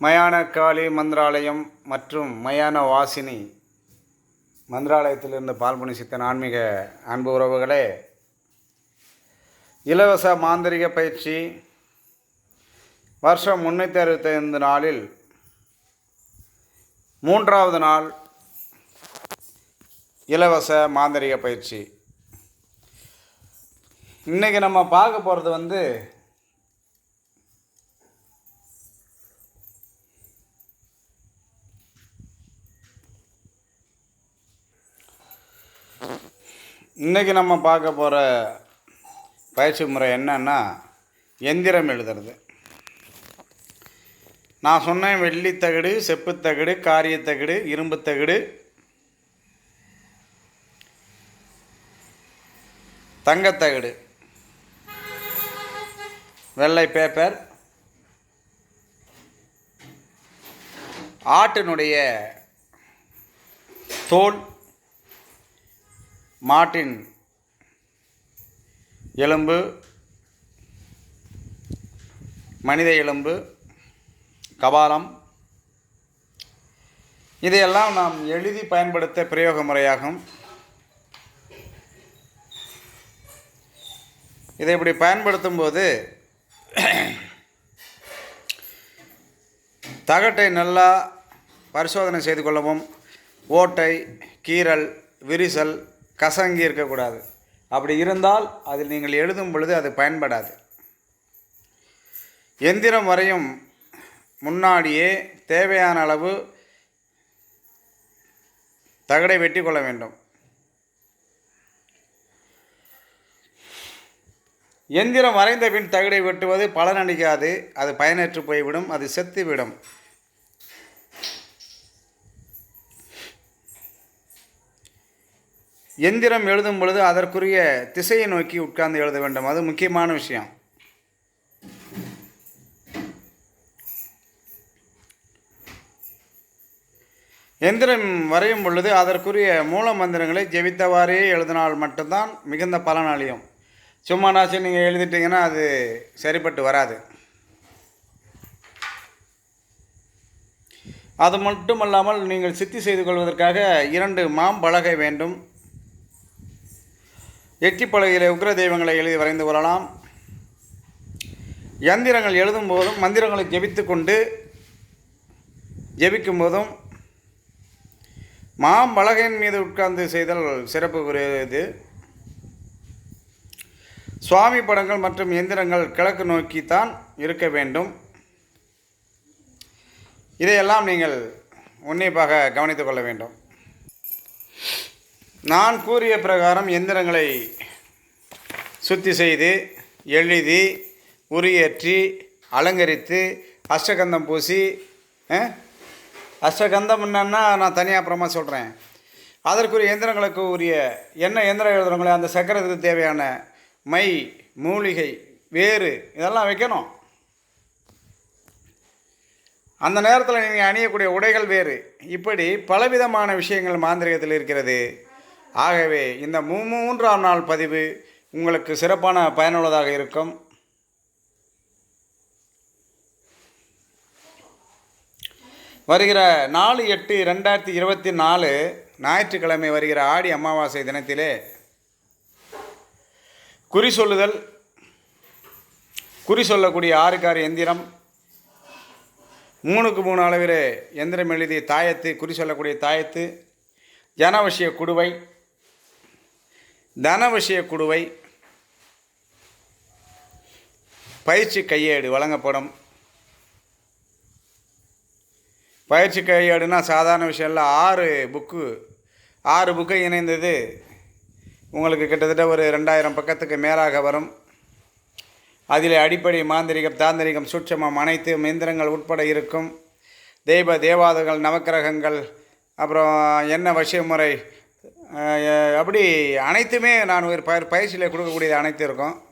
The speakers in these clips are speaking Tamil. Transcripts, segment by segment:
மயான காளி மந்திராலயம் மற்றும் மயான வாசினி மந்திராலயத்திலிருந்து பால்மணி சித்தன் ஆன்மீக அன்பு உறவுகளே இலவச மாந்திரிக பயிற்சி வருஷம் முன்னூற்றி அறுபத்தைந்து நாளில் மூன்றாவது நாள் இலவச மாந்திரிக பயிற்சி. இன்றைக்கி நம்ம பார்க்க போகிறது வந்து இன்றைக்கி நம்ம பார்க்க போகிற பயிற்சி முறை என்னன்னா எந்திரம் எழுதுறது. நான் சொன்னேன் வெள்ளித்தகடு செப்புத்தகடு காரியத்தகடு இரும்புத்தகடு தங்கத்தகடு வெள்ளை பேப்பர் ஆட்டினுடைய தோல். மாட்டின் எலும்பு மனித எலும்பு கபாலம். இதையெல்லாம் நாம் எழுதி பயன்படுத்த பிரயோக முறையாகும். இதை இப்படி பயன்படுத்தும் போது தகட்டை நல்லா பரிசோதனை செய்து கொள்ளவும் ஓட்டை கீறல் விரிசல் கசங்கி இருக்கக்கூடாது. அப்படி இருந்தால் அதில் நீங்கள் எழுதும் பொழுது அது பயன்படாது. எந்திரம் வரையும் முன்னாடியே தேவையான அளவு தகடை வெட்டி கொள்ள வேண்டும். எந்திரம் வரைந்த பின் தகடை வெட்டுவது பலனளிக்காது. அது பயனற்று போய்விடும் அது செத்துவிடும். எந்திரம் எழுதும் பொழுது அதற்குரிய திசையை நோக்கி உட்கார்ந்து எழுத வேண்டும். அது முக்கியமான விஷயம். எந்திரம் வரையும் பொழுது அதற்குரிய மூல மந்திரங்களை ஜெபித்தவாறே எழுதினால் மட்டும்தான் மிகுந்த பலன் அழியும். சும்மா நாச்சு நீங்கள் எழுதிட்டீங்கன்னா அது சரிப்பட்டு வராது. அது மட்டுமல்லாமல் நீங்கள் சித்தி செய்து கொள்வதற்காக இரண்டு மாம்பலகை வேண்டும். எட்டி உக்ர தெய்வங்களை எழுதி வரைந்து கொள்ளலாம். யந்திரங்கள் எழுதும் போதும் மந்திரங்களை ஜெபித்து கொண்டு ஜெபிக்கும் போதும். மாம்பலகையின் மீது உட்கார்ந்து செய்தல் குறையது சுவாமி படங்கள் மற்றும் எந்திரங்கள் கிழக்கு நோக்கித்தான் இருக்க வேண்டும். இதையெல்லாம் நீங்கள் உன்னிப்பாக கவனித்துக் கொள்ள வேண்டும். நான் கூறிய பிரகாரம் எந்திரங்களை சுத்தி செய்து எழுதி உரியேற்றி அலங்கரித்து அஷ்டகந்தம் பூசி அஷ்டகந்தம் என்னன்னா நான் தனியாக அப்புறமா சொல்கிறேன் அதற்குரிய எந்திரங்களுக்கு உரிய என்ன எந்திரம் எழுதுறவங்களே அந்த சக்கரத்துக்கு தேவையான மை மூலிகை வேறு இதெல்லாம் வைக்கணும். அந்த நேரத்தில் நீங்கள் அணியக்கூடிய உடைகள் வேறு. இப்படி பலவிதமான விஷயங்கள் மாந்திரிகத்தில் இருக்கிறது. ஆகவே இந்த மூ மூன்றாம் நாள் பதிவு உங்களுக்கு சிறப்பான பயனுள்ளதாக இருக்கும். வருகிற நாலு எட்டு ரெண்டாயிரத்தி இருபத்தி நாலு ஞாயிற்றுக்கிழமை வருகிற ஆடி அமாவாசை தினத்திலே குறி சொல்லுதல் குறி சொல்லக்கூடிய ஆறுக்கார் எந்திரம் மூணுக்கு மூணு அளவில் எந்திரம் எழுதி தாயத்து குறி சொல்லக்கூடிய தாயத்து ஜனவசிய குடுவை தனவசிய குடுவை பயிற்சி கையேடு வழங்கப்படும். பயிற்சி கையேடுனா சாதாரண விஷயம் இல்லை ஆறு புக்கு ஆறு புக்கு இணைந்தது. உங்களுக்கு கிட்டத்தட்ட ஒரு ரெண்டாயிரம் பக்கத்துக்கு மேலாக வரும். அதில் அடிப்படை மாந்திரிகம் தாந்திரிகம் சூட்சமம் அனைத்து மந்திரங்கள் உட்பட இருக்கும். தெய்வ தேவாதங்கள் நவக்கிரகங்கள் அப்புறம் என்ன வசிய முறை அப்படி அனைத்துமே நான் ஒரு பயிர் பயிற்சியில் கொடுக்கக்கூடியது அனைத்து இருக்கும்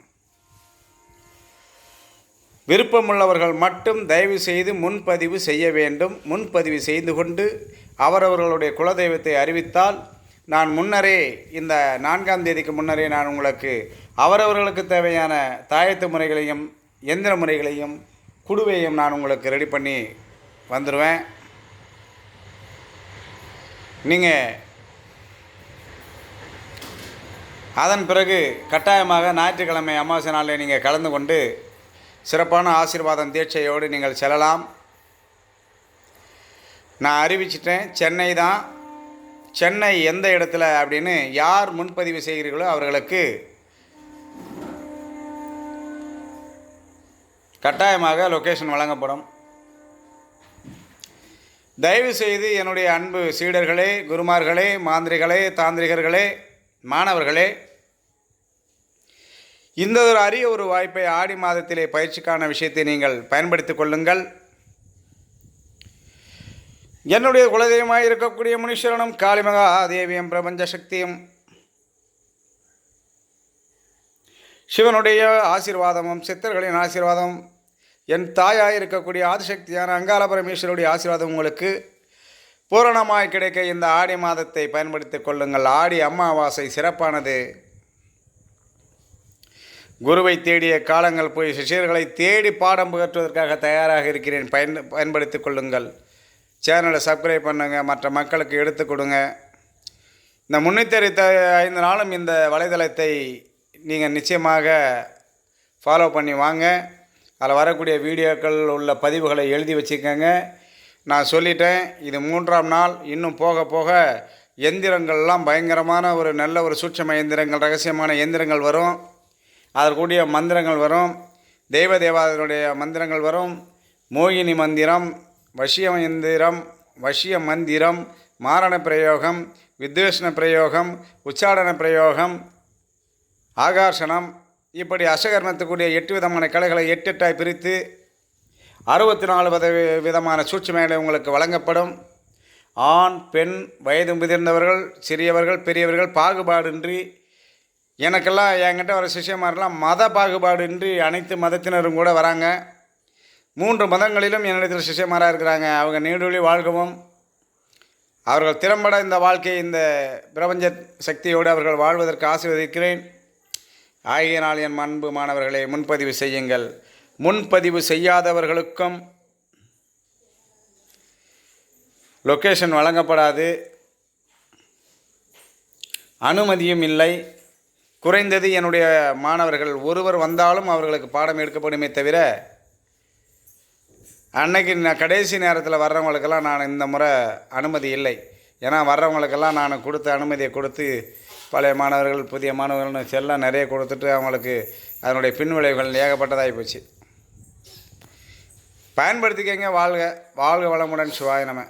விருப்பமுள்ளவர்கள் மட்டும் தயவு செய்து முன்பதிவு செய்ய வேண்டும். முன்பதிவு செய்து கொண்டு அவரவர்களுடைய குலதெய்வத்தை அறிவித்தால் நான் முன்னரே இந்த நான்காம் தேதிக்கு முன்னரே நான் உங்களுக்கு அவரவர்களுக்கு தேவையான தாயத்து முறைகளையும் எந்திர முறைகளையும் குடுவையும் நான் உங்களுக்கு ரெடி பண்ணி வந்துடுவேன் நீங்கள் அதன் பிறகு கட்டாயமாக ஞாயிற்றுக்கிழமை அமாவாசை நாளில் நீங்கள் கலந்து கொண்டு சிறப்பான ஆசீர்வாதம் தீட்சையோடு நீங்கள் செல்லலாம். நான் அறிவிச்சிட்டேன் சென்னை தான். சென்னை எந்த இடத்துல அப்படின்னு யார் முன்பதிவு செய்கிறீர்களோ அவர்களுக்கு கட்டாயமாக லொக்கேஷன் வழங்கப்படும். தயவு செய்து என்னுடைய அன்பு சீடர்களே குருமார்களே மாந்திரிகளே தாந்திரிகர்களே மாணவர்களே இந்த ஒரு அரிய ஒரு வாய்ப்பை ஆடி மாதத்திலே பயிற்சிக்கான விஷயத்தை நீங்கள் பயன்படுத்திக் கொள்ளுங்கள். என்னுடைய குலதெய்வமாக இருக்கக்கூடிய முனீஸ்வரனும் காளிமகா தேவியும் பிரபஞ்ச சக்தியும் சிவனுடைய ஆசீர்வாதமும் சித்தர்களின் ஆசீர்வாதம் என் தாயாக இருக்கக்கூடிய ஆதிசக்தியான அங்காள பரமேஸ்வருடைய ஆசீர்வாதம் உங்களுக்கு. பூரணமாய் கிடைக்க இந்த ஆடி மாதத்தை பயன்படுத்திக் கொள்ளுங்கள். ஆடி அமாவாசை சிறப்பானது. குருவை தேடிய காலங்கள் போய் சிஷியர்களை தேடி பாடம் புகற்றுவதற்காக தயாராக இருக்கிறேன். பயன் பயன்படுத்திக் கொள்ளுங்கள். சேனலை சப்ஸ்கிரைப் பண்ணுங்கள் மற்ற மக்களுக்கு எடுத்து கொடுங்க. இந்த முன்னூற்றி ஐந்து நாளும் இந்த வலைதளத்தை நீங்கள் நிச்சயமாக ஃபாலோ பண்ணி வாங்க. அதில் வரக்கூடிய வீடியோக்கள் உள்ள பதிவுகளை எழுதி வச்சுக்கோங்க. நான் சொல்லிட்டேன் இது மூன்றாம் நாள் இன்னும் போக போக எந்திரங்கள்லாம் பயங்கரமான ஒரு நல்ல ஒரு சூட்சம எந்திரங்கள் ரகசியமான எந்திரங்கள் வரும். அதற்குரிய மந்திரங்கள் வரும். தெய்வ தேவாதனுடைய மந்திரங்கள் வரும். மோகினி மந்திரம் வசிய மந்திரம் வசிய மந்திரம் மாரண பிரயோகம் வித்வேஷண பிரயோகம் உச்சாடன பிரயோகம் ஆகர்ஷணம் இப்படி அசகர்மத்துக்குரிய எட்டு விதமான கலைகளை எட்டு எட்டாய் பிரித்து அறுபத்தி நாலு வித விதமான சூட்சுமைகளை உங்களுக்கு வழங்கப்படும். ஆண் பெண் வயது முதிர்ந்தவர்கள் சிறியவர்கள் பெரியவர்கள் பாகுபாடின்றி எனக்கெல்லாம் என்கிட்ட வர சிஷ்யமாரெல்லாம் மத பாகுபாடின்றி அனைத்து மதத்தினரும் கூட வராங்க. மூன்று மதங்களிலும் என்னிடத்தில் சிஷ்யமாராக இருக்கிறாங்க. அவங்க நீடொழி வாழ்கவும் அவர்கள் திறம்பட இந்த வாழ்க்கையை இந்த பிரபஞ்ச சக்தியோடு அவர்கள் வாழ்வதற்கு ஆசீர்வதிக்கிறேன். நாள் என் அன்பு மாணவர்களை முன்பதிவு செய்யுங்கள். முன்பதிவு செய்யாதவர்களுக்கும் லொக்கேஷன் வழங்கப்படாது. அனுமதியும் இல்லை. குறைந்தது என்னுடைய மாணவர்கள் ஒருவர் வந்தாலும் அவர்களுக்கு பாடம் எடுக்கப்படுமே தவிர அன்னைக்கு நான் கடைசி நேரத்தில் வர்றவங்களுக்கெல்லாம் நான் இந்த முறை அனுமதி இல்லை. ஏன்னா வர்றவங்களுக்கெல்லாம் நான் கொடுத்த அனுமதியை கொடுத்து பழைய மாணவர்கள் புதிய மாணவர்கள்னு செல்லாம் நிறைய கொடுத்துட்டு அவங்களுக்கு அதனுடைய பின்விளைவுகள் ஏகப்பட்டதாகி போச்சு. பயன்படுத்திக்கங்க வாழ்க வாழ்க வளமுடன் சிவாய நம.